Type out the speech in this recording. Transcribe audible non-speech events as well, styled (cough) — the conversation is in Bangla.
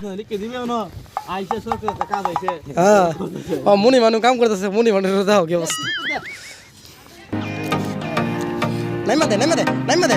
(laughs) হ্যাঁ ও মুনি মানু কাম করতেছে মুনি মানুষ দাও কি অবস্থা নাইমা দে নাইমা দে নাইমা দে।